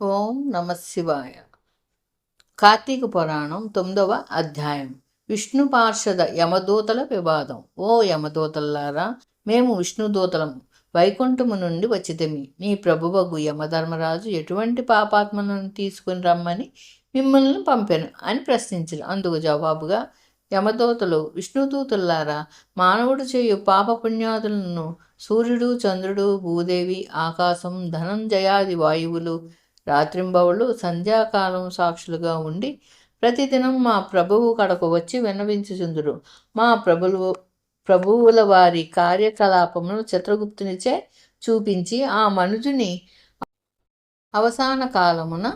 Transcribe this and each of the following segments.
ఓం నమ శివాయ. కార్తీక పురాణం తొమ్మిదవ అధ్యాయం. విష్ణు పార్షద యమదూతల వివాదం. ఓ యమదూతలారా మేము విష్ణుదూతలము వైకుంఠము నుండి వచ్చితమి. మీ ప్రభువగు యమధర్మరాజు ఎటువంటి పాపాత్మలను తీసుకుని రమ్మని మిమ్మల్ని పంపాను అని ప్రశ్నించారు అందుకు జవాబుగా యమదూతలు విష్ణుదూతలారా మానవుడు చేయు పాపపుణ్యాదులను సూర్యుడు చంద్రుడు భూదేవి ఆకాశం ధనంజయాది వాయువులు రాత్రింబవులు సంధ్యాకాలం సాక్షులుగా ఉండి ప్రతిదినం మా ప్రభువు కడకు వచ్చి విన్నవించుచుందురు. మా ప్రభువు ప్రభువుల వారి కార్యకలాపమును చిత్రగుప్తునిచే చూపించి ఆ మనుజుని అవసాన కాలమున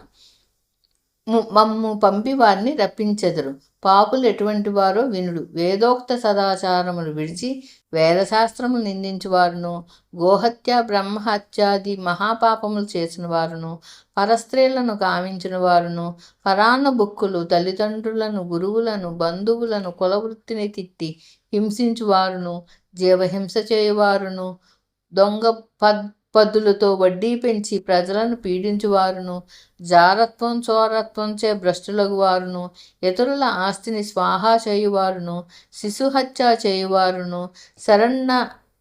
మమ్ము పంపి వారిని రప్పించెదరు. పాపులు ఎటువంటి వారో వినుడు. వేదోక్త సదాచారములు విడిచి వేదశాస్త్రము నిందించువారును. గోహత్య బ్రహ్మహత్యాది మహాపాపములు చేసిన వారును పరస్త్రీలను కామించిన వారును పరాన్న బుక్కులు తల్లిదండ్రులను గురువులను బంధువులను కులవృత్తిని తిట్టి హింసించువారును. జీవహింస చేయువారును. దొంగ పద్ పద్దులతో వడ్డీ పెంచి ప్రజలను పీడించువారును జారత్వం చోరత్వంచే భ్రష్టులకు వారును ఇతరుల ఆస్తిని స్వాహా చేయువారును శిశుహత్య చేయువారును శరణ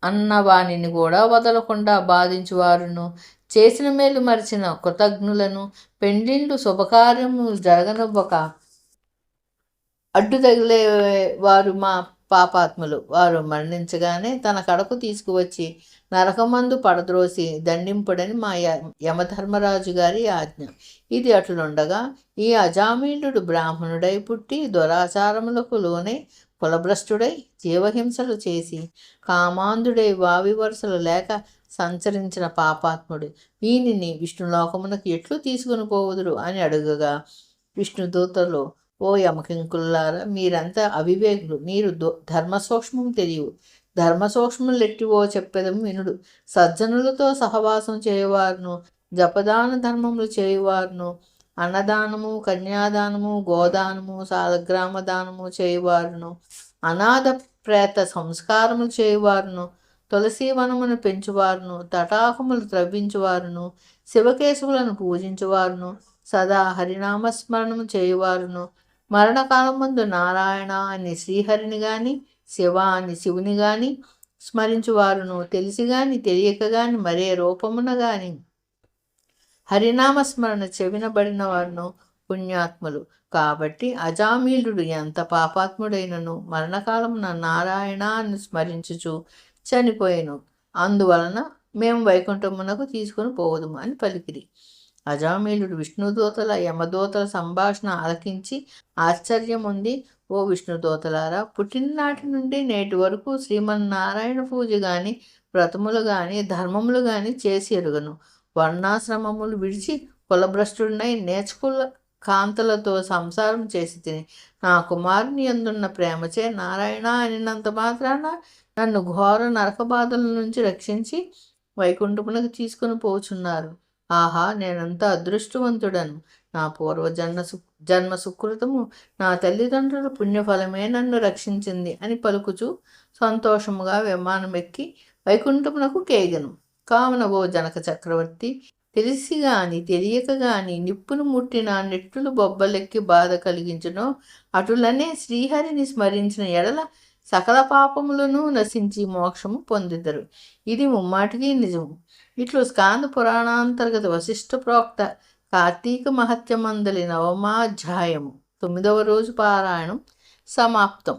అన్న వాణిని కూడా వదలకుండా బాధించువారును చేసిన మేలు మరిచిన కృతజ్ఞులను పెండ్లిండు శుభకార్యము జరగనివ్వక. అడ్డు తగిలే వారు మా పాపాత్ములు. వారు మరణించగానే తన కడకు తీసుకువచ్చి నరకమందు పడద్రోసి దండింపుడని మా యమధర్మరాజు గారి ఆజ్ఞ. ఇది అట్లుండగా ఈ అజామీనుడు బ్రాహ్మణుడై పుట్టి దురాచారములకు లోనై కులభ్రష్టుడై జీవహింసలు చేసి కామాంధుడై వావి వరుసలు లేక సంచరించిన పాపాత్ముడు. వీనిని విష్ణులోకమునకు ఎట్లు తీసుకుని పోవుదురు అని అడుగగా విష్ణుదూతలు ఓ యమకింకులారా మీరంతా అవివేకులు. మీరు దో- తెలియవు. ధర్మసూక్ష్మం ఎట్టివో చెప్పెదము వినుడు. సజ్జనులతో సహవాసం చేయవారును జపదాన ధర్మములు చేయువారును అన్నదానము కన్యాదానము గోదానము సాలగ్రామ దానము చేయువారును అనాథ ప్రేత సంస్కారములు చేయువారును తులసీవనమును పెంచువారును తటాకములు త్రవ్వించువారును శివకేశవులను పూజించువారును సదా హరినామస్మరణము చేయువారును మరణకాలం ముందు నారాయణ అని శ్రీహరిని గాని శివ అని శివుని గాని స్మరించువారును. తెలిసి గాని తెలియక గాని మరే రూపమున గాని హరినామస్మరణ చెవినబడిన వారును పుణ్యాత్ములు. కాబట్టి అజామీలుడు ఎంత పాపాత్ముడైనను మరణకాలమున నారాయణ అని స్మరించుచు చనిపోయాను. అందువలన మేము వైకుంఠమునకు తీసుకుని పోవదుము అని పలికిరి. అజామీలుడు విష్ణుదూతల యమదూతల సంభాషణ ఆలకించి ఆశ్చర్యం ఉంది ఓ విష్ణుదూతలారా పుట్టిననాటి నుండి నేటి వరకు శ్రీమన్నారాయణ పూజ గాని వ్రతములు గాని ధర్మములు గాని చేసి ఎరుగను. వర్ణాశ్రమములు విడిచి కులభ్రష్టుడినై నేర్చుకుల కాంతలతో సంసారం చేసి తిని నా కుమారుని ఎందున్న ప్రేమచే నారాయణ అనినంత మాత్రాన నన్ను ఘోర నరక బాధల నుంచి రక్షించి వైకుంఠమునకు తీసుకుని పోచున్నారు. ఆహా నేనంత అదృష్టవంతుడను. నా పూర్వజన్మ సు జన్మ సుకృతము నా తల్లిదండ్రుల పుణ్యఫలమే నన్ను రక్షించింది అని పలుకుచు సంతోషముగా విమానం ఎక్కి వైకుంఠమునకు కేగను. కావున ఓ జనక చక్రవర్తి తెలిసి గాని తెలియక గాని నిప్పును ముట్టిన నెట్టులు బొబ్బలెక్కి బాధ కలిగించడం అటులనే శ్రీహరిని స్మరించిన ఎడల సకల పాపములను నశించి మోక్షము పొందిదరు. ఇది ముమ్మాటికి నిజము. ఇట్లు స్కాంద పురాణాంతర్గత వశిష్ఠ ప్రోక్త కార్తీక మహత్యమందలి నవమాధ్యాయము తొమ్మిదవ రోజు పారాయణం సమాప్తం.